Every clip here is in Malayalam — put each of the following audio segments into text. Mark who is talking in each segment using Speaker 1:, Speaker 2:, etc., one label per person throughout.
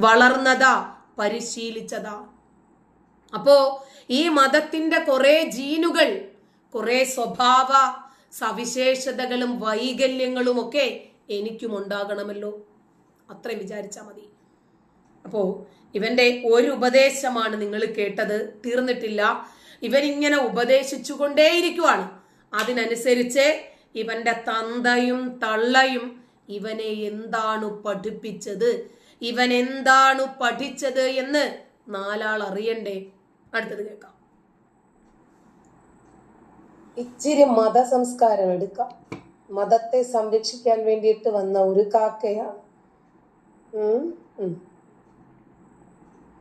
Speaker 1: വളർന്നതാ പരിശീലിച്ചതാ. അപ്പോ ഈ മതത്തിന്റെ കുറെ ജീനുകൾ കുറെ സ്വഭാവ സവിശേഷതകളും വൈകല്യങ്ങളും ഒക്കെ എനിക്കും ഉണ്ടാകണമല്ലോ അത്രയും വിചാരിച്ചാൽ മതി. അപ്പോ ഇവന്റെ ഒരു ഉപദേശമാണ് നിങ്ങൾ കേട്ടത് തീർന്നിട്ടില്ല. ഇവൻ ഇങ്ങനെ ഉപദേശിച്ചുകൊണ്ടേയിരിക്കുവാണ്. അതിനനുസരിച്ച് ഇവന്റെ തന്തയും തള്ളയും ഇവനെ എന്താണ് പഠിപ്പിച്ചത് ഇവൻ എന്താണ് പഠിച്ചത് എന്ന് നാലാൾ അറിയണ്ടേ? അടുത്തത് കേൾക്കാം.
Speaker 2: ഇച്ചിരി മതസംസ്കാരം എടുക്കാം. മതത്തെ സംരക്ഷിക്കാൻ വേണ്ടിയിട്ട് വന്ന ഒരു കാക്കയാണ്.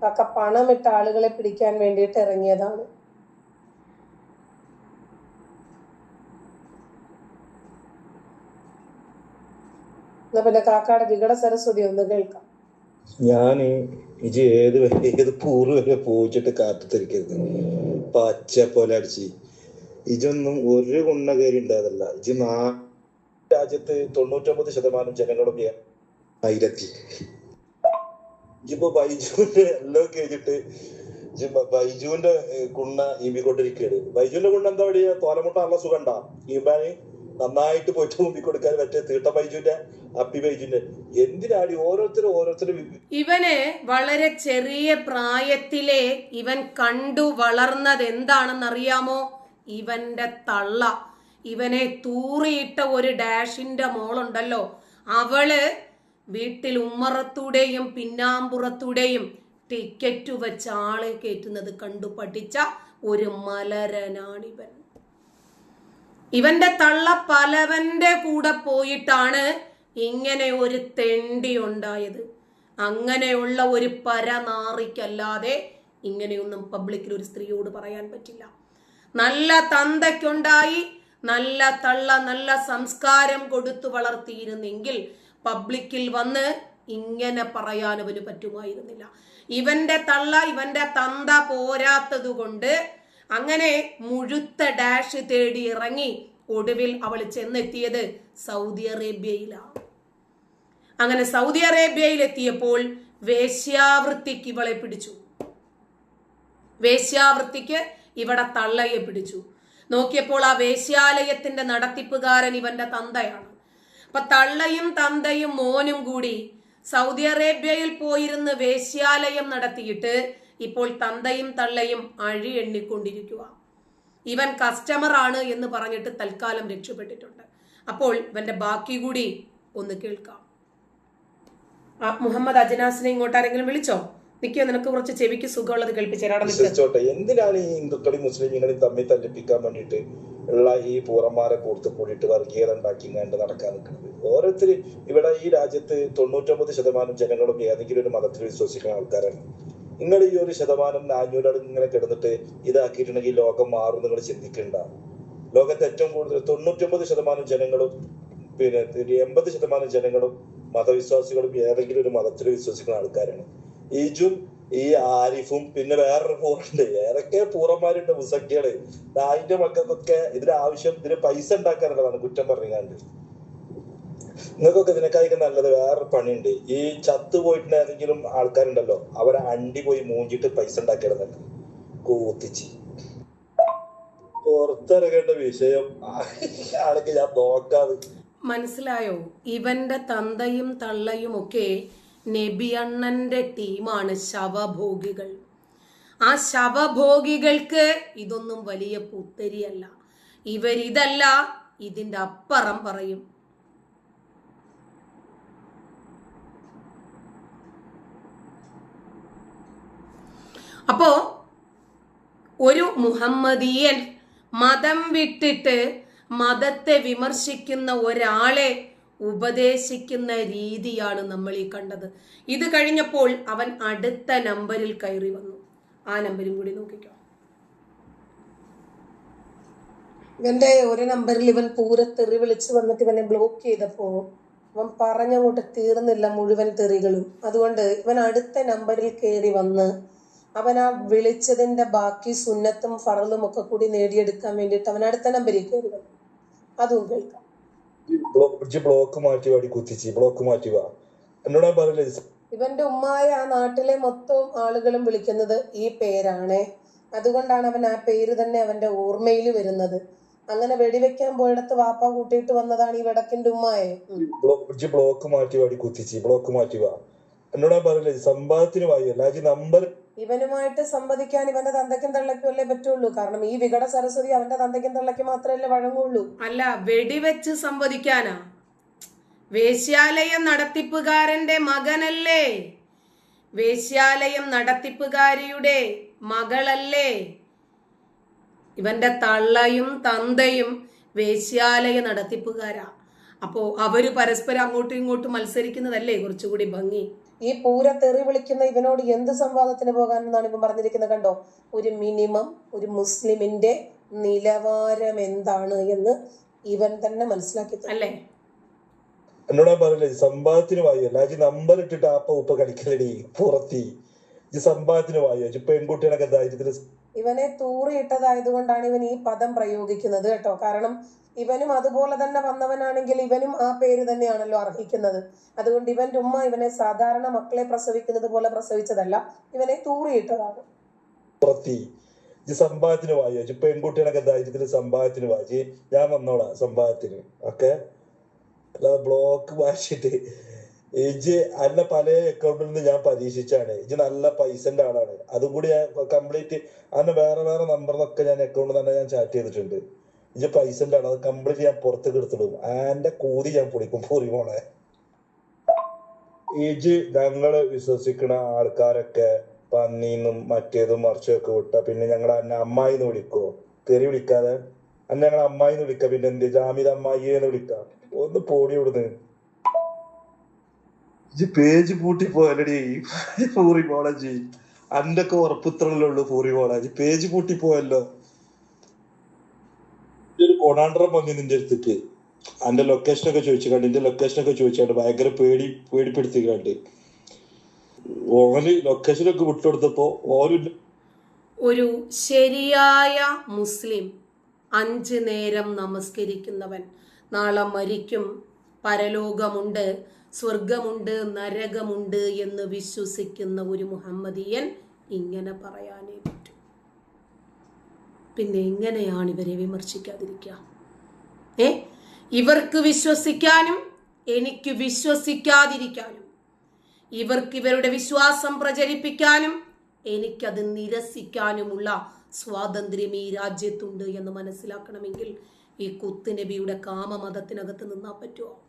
Speaker 2: കാക്ക പണമിട്ട ആളുകളെ പിടിക്കാൻ വേണ്ടിയിട്ട് ഇറങ്ങിയതാണ്. എന്നാ പിന്നെ കാക്കയുടെ വികട സരസ്വതി ഒന്ന് കേൾക്കാം.
Speaker 3: ഞാൻ ഇജ് ഏത് വരെ ഏത് പൂറ് വരെ പോയിച്ചിട്ട് കാത്തുത്തിരിക്കരുത്. പച്ച പോലെ അടിച്ച്. ഇജൊന്നും ഒരു ഗുണ കയറി ഉണ്ടായതല്ല ഇജ് നാ രാജ്യത്ത് തൊണ്ണൂറ്റൊമ്പത് ശതമാനം ജനങ്ങളും ആയിരത്തി. ഇജിപ്പോ ബൈജുവിന്റെ എല്ലാം കഴിഞ്ഞിട്ട് ബൈജുവിന്റെ ഗുണ ഈമ്പിക്കൊണ്ടിരിക്കുകയാണ് ബൈജുവിന്റെ ഗുണ എന്താ പറയുക തോലമുട്ട നല്ല സുഖണ്ട ഈമ്പാന് നന്നായിട്ട് പോയിട്ട് മുമ്പിൽ കൊടുക്കാൻ പറ്റിയ തീട്ട ബൈജുവിന്റെ അപ്പി ബൈജുവിന്റെ. എന്തിനാടി ഓരോരുത്തരും ഓരോരുത്തരും
Speaker 1: ഇവന് വളരെ ചെറിയ പ്രായത്തിലെ ഇവൻ കണ്ടു വളർന്നത് എന്താണെന്നറിയാമോ? ഇവന്റെ തള്ള. ഇവനെ തൂറിയിട്ട ഒരു ഡാഷിന്റെ മോളുണ്ടല്ലോ. അവൾ വീട്ടിൽ ഉമ്മറത്തൂടെയും പിന്നാമ്പുറത്തൂടെയും ടിക്കറ്റ് വെച്ച് ആളെ കയറ്റുന്നത് കണ്ടു പഠിച്ച ഒരു മലരനാണിവൻ. ഇവന്റെ തള്ള പലവന്റെ കൂടെ പോയിട്ടാണ് ഇങ്ങനെ ഒരു തെണ്ടി ഉണ്ടായത്. അങ്ങനെയുള്ള ഒരു പരനാറിക്കല്ലാതെ ഇങ്ങനെയൊന്നും പബ്ലിക്കിൽ ഒരു സ്ത്രീയോട് പറയാൻ പറ്റില്ല. നല്ല തന്തയ്ക്കുണ്ടായി നല്ല തള്ള നല്ല സംസ്കാരം കൊടുത്തു വളർത്തിയിരുന്നെങ്കിൽ പബ്ലിക്കിൽ വന്ന് ഇങ്ങനെ പറയാൻ അവന് പറ്റുമായിരുന്നില്ല. ഇവന്റെ തള്ള ഇവന്റെ തന്ത പോരാത്തത് കൊണ്ട് അങ്ങനെ മുഴുത്ത ഡാഷ് തേടി ഇറങ്ങി ഒടുവിൽ അവൾ ചെന്നെത്തിയത് സൗദി അറേബ്യയിലാണ്. അങ്ങനെ സൗദി അറേബ്യയിൽ എത്തിയപ്പോൾ വേശ്യാവൃത്തിക്ക് ഇവളെ പിടിച്ചു. വേശ്യാവൃത്തിക്ക് ഇവിടെ തള്ളയെ പിടിച്ചു. നോക്കിയപ്പോൾ ആ വേശ്യാലയത്തിന്റെ നടത്തിപ്പുകാരൻ ഇവന്റെ തന്തയാണ്. അപ്പൊ തള്ളയും തന്തയും മോനും കൂടി സൗദി അറേബ്യയിൽ പോയിരുന്ന് വേശ്യാലയം നടത്തിയിട്ട് ഇപ്പോൾ തന്തയും തള്ളയും അഴി എണ്ണിക്കൊണ്ടിരിക്കുക. ഇവൻ കസ്റ്റമർ ആണ് എന്ന് പറഞ്ഞിട്ട് തൽക്കാലം രക്ഷപ്പെട്ടിട്ടുണ്ട്. അപ്പോൾ ഇവന്റെ ബാക്കി കൂടി ഒന്ന് കേൾക്കാം. മുഹമ്മദ് അജനാസിനെ ഇങ്ങോട്ട് ആരെങ്കിലും വിളിച്ചോ? നിക്കോ നിനക്ക് കുറച്ച് ചെവിക്ക് സുഖമുള്ളത്
Speaker 3: കേൾപ്പിച്ചോട്ടെ എന്തിനാണ് ഈ ഹിന്ദുക്കളെയും മുസ്ലിങ്ങളെയും തമ്മിൽ തല്ലിപ്പിക്കാൻ വേണ്ടിയിട്ട് ഉള്ള ഈ പൂറന്മാരെ കൂർത്ത് കൂടിയിട്ട് വർഗീയത ഉണ്ടാക്കി കണ്ട് നടക്കാൻ നിൽക്കുന്നത്? ഓരോരുത്തർ ഇവിടെ ഈ രാജ്യത്ത് തൊണ്ണൂറ്റൊമ്പത് ശതമാനം ജനങ്ങളും ഏതെങ്കിലും ഒരു മതത്തിൽ വിശ്വസിക്കുന്ന ആൾക്കാരാണ്. നിങ്ങൾ ഈ ഒരു ശതമാനം നാനൂറ് ഇങ്ങനെ കിടന്നിട്ട് ഇതാക്കിയിട്ടുണ്ടെങ്കിൽ ലോകം മാറും നിങ്ങൾ ചിന്തിക്കണ്ട? ലോകത്തെ ഏറ്റവും കൂടുതൽ തൊണ്ണൂറ്റൊമ്പത് ശതമാനം ജനങ്ങളും പിന്നെ എൺപത് ശതമാനം ജനങ്ങളും മതവിശ്വാസികളും ഏതെങ്കിലും ഒരു മതത്തിൽ വിശ്വസിക്കുന്ന ആൾക്കാരാണ്. ഈജും ഈ ആരിഫും പിന്നെ വേറൊരു പൂറുണ്ട് ഏതൊക്കെ പൂറന്മാരുണ്ട് മുസക്കികൾ? അതിന്റെ മക്കൾക്കൊക്കെ ഇതിന് ആവശ്യം ഇതിന് പൈസ ഉണ്ടാക്കാനുള്ളതാണ് കുറ്റം പറഞ്ഞാണ്ട് നിങ്ങൾക്കൊക്കെ ഇതിനേക്കാളും നല്ലത് വേറൊരു പണിയുണ്ട്. ഈ ചത്തു പോയിട്ടുള്ള ഏതെങ്കിലും ആൾക്കാരുണ്ടല്ലോ അവരെ അണ്ടി പോയി മൂഞ്ചിട്ട് പൈസ ഉണ്ടാക്കിയിടുന്നത് കൂത്തിച്ച്. പുറത്തിറങ്ങേണ്ട വിഷയം. ആണെങ്കിൽ ഞാൻ നോക്കാതെ.
Speaker 1: മനസ്സിലായോ? ഇവന്റെ തന്തയും തള്ളയും ഒക്കെ നബിയണ്ണന്റെ ടീമാണ് ശവഭോഗികൾ. ആ ശവഭോഗികൾക്ക് ഇതൊന്നും വലിയ പുത്തരിയല്ല. ഇവരിതല്ല ഇതിന്റെ അപ്പുറം പറയും. അപ്പോ ഒരു മുഹമ്മദിയൻ മതം വിട്ടിട്ട് മതത്തെ വിമർശിക്കുന്ന ഒരാളെ ഉപദേശിക്കുന്ന രീതിയാണ് നമ്മൾ ഈ കണ്ടത്. ഇത് കഴിഞ്ഞപ്പോൾ അവൻ അടുത്ത നമ്പറിൽ കയറി വന്നു. ആ നമ്പരും കൂടി നോക്കിക്കോ.
Speaker 2: ഇവന്റെ ഒരു നമ്പറിൽ ഇവൻ പൂര തെറി വിളിച്ച് വന്നിട്ട് ഇവനെ ബ്ലോക്ക് ചെയ്തപ്പോ അവൻ പറഞ്ഞങ്ങോട്ട് തീർന്നില്ല മുഴുവൻ തെറികളും. അതുകൊണ്ട് ഇവൻ അടുത്ത നമ്പറിൽ കയറി വന്ന് അവൻ ആ വിളിച്ചതിന്റെ ബാക്കി സുന്നത്തും ഫറലും ഒക്കെ കൂടി നേടിയെടുക്കാൻ വേണ്ടിയിട്ട് അവൻ അടുത്ത നമ്പരേക്ക് വരിക. അതും കേൾക്കാം.
Speaker 3: ബ്ലോക്ക് ബ്ലോക്ക് മാറ്റി വാടി കുത്തിച്ച് ബ്ലോക്ക് മാറ്റി വാ. എന്നോട് ഞാൻ പറയില്ലേ
Speaker 2: ഇവന്റെ ഉമ്മായ ആ നാട്ടിലെ മൊത്തം ആളുകളും വിളിക്കുന്നത് ഈ പേരാണ്. അതുകൊണ്ടാണ് അവൻ ആ പേര് തന്നെ അവന്റെ ഓർമ്മയിൽ വരുന്നത്. അങ്ങനെ വെടിവെക്കാൻ പോയിടത്ത് വാപ്പ കൂട്ടിയിട്ട് വന്നതാണ് ഈ വടക്കിന്റെ ഉമ്മായെ.
Speaker 3: ബ്ലോക്ക് മാറ്റി വാടി കുത്തിച്ച് ബ്ലോക്ക് മാറ്റി വാ. എന്നോട് പറയില്ലേ സമ്പാദത്തിന് വായി. അല്ല ഇജ്ജ് നമ്പർ
Speaker 2: ഇവനുമായിട്ട് സംവദിക്കാൻ ഇവന്റെ തന്തയ്ക്കും തള്ളയ്ക്കും അല്ലേ പറ്റുള്ളൂ. കാരണം ഈ വികട സരസ്വതി അവന്റെ തന്തയ്ക്കും തള്ളയ്ക്കും മാത്രമല്ലേ വഴങ്ങുള്ളൂ.
Speaker 1: അല്ല വെടിവെച്ച് സംവദിക്കാനാ? വേശ്യാലയം നടത്തിപ്പുകാരന്റെ മകനല്ലേ? വേശ്യാലയം നടത്തിപ്പുകാരിയുടെ മകളല്ലേ? ഇവന്റെ തള്ളയും തന്തയും വേശ്യാലയ നടത്തിപ്പുകാരാ. അപ്പോ അവർ പരസ്പരം അങ്ങോട്ടും ഇങ്ങോട്ടും മത്സരിക്കുന്നതല്ലേ കുറച്ചുകൂടി ഭംഗി?
Speaker 2: ഈ പൂര തെറി വിളിക്കുന്ന ഇവനോട് എന്ത് സംവാദത്തിന് പോകാനെന്നാണ് ഇവൻ പറഞ്ഞിരിക്കുന്നത് കണ്ടോ? ഒരു മിനിമം ഒരു മുസ്ലിമിന്റെ നിലവാരം എന്താണ് എന്ന് ഇവൻ തന്നെ മനസ്സിലാക്കി
Speaker 1: അല്ലേ?
Speaker 3: എന്നോട് പറയില്ലേ സമ്പാദത്തിന് വായി? അല്ല ഇജ്ജ് നമ്പർ ഇട്ടിട്ട് ആപ്പ ഉപ്പ കളിക്കലടി പുറത്തി. ഇജ്ജ് സമ്പാദത്തിന് വായോ? ഇജ്ജ് പെൺകുട്ടികളൊക്കെ ധൈര്യത്തിന്
Speaker 2: ഇവനെ തൂറിയിട്ടതായതുകൊണ്ടാണ് ഇവൻ ഈ പദം പ്രയോഗിക്കുന്നത് കേട്ടോ. കാരണം ഇവനും അതുപോലെ തന്നെ വന്നവനാണെങ്കിൽ ഇവനും ആ പേര് തന്നെയാണല്ലോ അർഹിക്കുന്നത്. അതുകൊണ്ട് ഇവന്റെ ഉമ്മ ഇവനെ സാധാരണ മക്കളെ പ്രസവിക്കുന്നത് പോലെ പ്രസവിച്ചതല്ല ഇവനെ തൂറിയിട്ടതാണ്.
Speaker 3: സമ്പാദത്തിന് വായിച്ചു പെൺകുട്ടികളൊക്കെ ദാരിദ്ര്യത്തിന് സമ്പാദത്തിന് വായിച്ചു ഞാൻ വന്നോളാം സമ്പാദത്തിന് ഓക്കെ? അല്ലാതെ ബ്ലോക്ക് വായിച്ചിട്ട് ഇജ് അല്ല പല അക്കൗണ്ടിൽ നിന്ന് ഞാൻ പരീക്ഷിച്ചാണ് ഇജ് നല്ല പൈസന്റെ ആളാണ്. അതും കൂടി ഞാൻ കംപ്ലീറ്റ് അന്ന് വേറെ വേറെ നമ്പറിനൊക്കെ ഞാൻ അക്കൗണ്ടിൽ തന്നെ ഞാൻ ചാറ്റ് ചെയ്തിട്ടുണ്ട്. ഇജ് പൈസന്റെ ആണ് അത് കംപ്ലീറ്റ് ഞാൻ പുറത്തേക്ക് എടുത്തിടും. ആന്റെ കൂതി ഞാൻ പൊളിക്കും. പൊറി പോണെ ഇജ് ഞങ്ങൾ വിശ്വസിക്കുന്ന ആൾക്കാരൊക്കെ പന്നീന്നും മറ്റേതും മറിച്ചൊക്കെ വിട്ട പിന്നെ ഞങ്ങൾ അന്നെ അമ്മായി എന്ന് വിളിക്കോ? തെറി വിളിക്കാതെ? അന്നെ ഞങ്ങൾ അമ്മായിന്ന് വിളിക്ക. പിന്നെ എന്ത് ജാമിദ് അമ്മായിന്ന് വിളിക്കാം. ഒന്ന് പൊടി ഇവിടുന്ന്. ഇജ്ജ് പേജ് പൂട്ടി പോയാലടി. പൂറി കോളേജി അന്റെ ഒക്കെ ഉറപ്പിത്രല്ലേ ഉള്ളു പൂറി കോളേജ് പേജ് പൂട്ടി പോയല്ലോ. ഒരു കൊണാണ്ടറം വന്നി നിന്റെ അടുത്തിട്ട് അന്റെ ലൊക്കേഷൻ ഒക്കെ ചോദിച്ചു കണ്ട്. എന്റെ ലൊക്കേഷൻ ഒക്കെ ചോദിച്ചാണ്ട് ഭയങ്കര പേടി പേടിപ്പെടുത്തി കണ്ട്. ഓന് ലൊക്കേഷൻ ഒക്കെ വിട്ടുകൊടുത്തപ്പോ ഓന്
Speaker 1: ഒരു ശരിയായ മുസ്ലിം അഞ്ച് നേരം നമസ്കരിക്കുന്നവൻ. നാളെ മരിക്കും. പരലോകമുണ്ട്. സ്വർഗമുണ്ട് നരകമുണ്ട് എന്ന് വിശ്വസിക്കുന്ന ഒരു മുഹമ്മദിയൻ ഇങ്ങനെ പറയാനേ പറ്റൂ. പിന്നെ എങ്ങനെയാണ് ഇവരെ വിമർശിക്കാതിരിക്കുക? ഏ? ഇവർക്ക് വിശ്വസിക്കാനും എനിക്ക് വിശ്വസിക്കാതിരിക്കാനും ഇവർക്ക് ഇവരുടെ വിശ്വാസം പ്രചരിപ്പിക്കാനും എനിക്കത് നിരസിക്കാനുമുള്ള സ്വാതന്ത്ര്യം ഈ രാജ്യത്തുണ്ട് എന്ന് മനസ്സിലാക്കണമെങ്കിൽ ഈ കുത്തുനബിയുടെ കാമമതത്തിനകത്ത് നിന്നാൽ പറ്റുമോ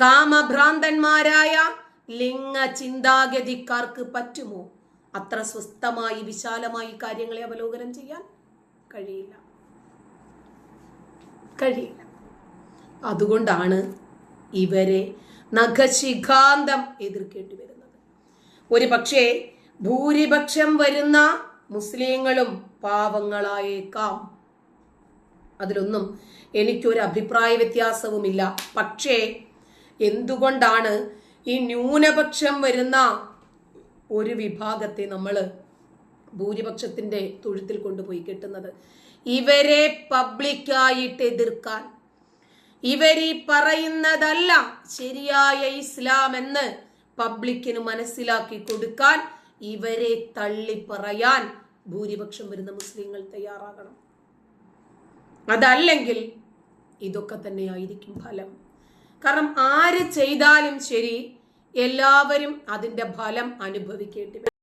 Speaker 1: കാമഭ്രാന്തന്മാരായ ലിംഗ ചിന്താഗതിക്കാർക്ക് പറ്റുമോ? അത്ര സ്വസ്ഥമായി വിശാലമായി കാര്യങ്ങളെ അവലോകനം ചെയ്യാൻ കഴിയില്ല. കഴിയില്ല. അതുകൊണ്ടാണ് ഇവരെ നഖശിഖാന്തം എതിർക്കേണ്ടി വരുന്നത്. ഒരു പക്ഷേ ഭൂരിപക്ഷം വരുന്ന മുസ്ലിങ്ങളും പാവങ്ങളായേക്കാം. അതിലൊന്നും എനിക്കൊരു അഭിപ്രായ വ്യത്യാസവുമില്ല. പക്ഷേ എന്തുകൊണ്ടാണ് ഈ ന്യൂനപക്ഷം വരുന്ന ഒരു വിഭാഗത്തെ നമ്മൾ ഭൂരിപക്ഷത്തിന്റെ തൊഴുത്തിൽ കൊണ്ടുപോയി കിട്ടുന്നത്? ഇവരെ പബ്ലിക്കായിട്ട് എതിർക്കാൻ. ഇവരീ പറയുന്നതല്ല ശരിയായ ഇസ്ലാം എന്ന് പബ്ലിക്കിന് മനസ്സിലാക്കി കൊടുക്കാൻ ഇവരെ തള്ളി പറയാൻ ഭൂരിപക്ഷം വരുന്ന മുസ്ലിങ്ങൾ തയ്യാറാകണം. അതല്ലെങ്കിൽ ഇതൊക്കെ തന്നെയായിരിക്കും ഫലം. കാരണം ആര് ചെയ്താലും ശരി എല്ലാവരും അതിന്റെ ഫലം അനുഭവിക്കേണ്ടി വരും.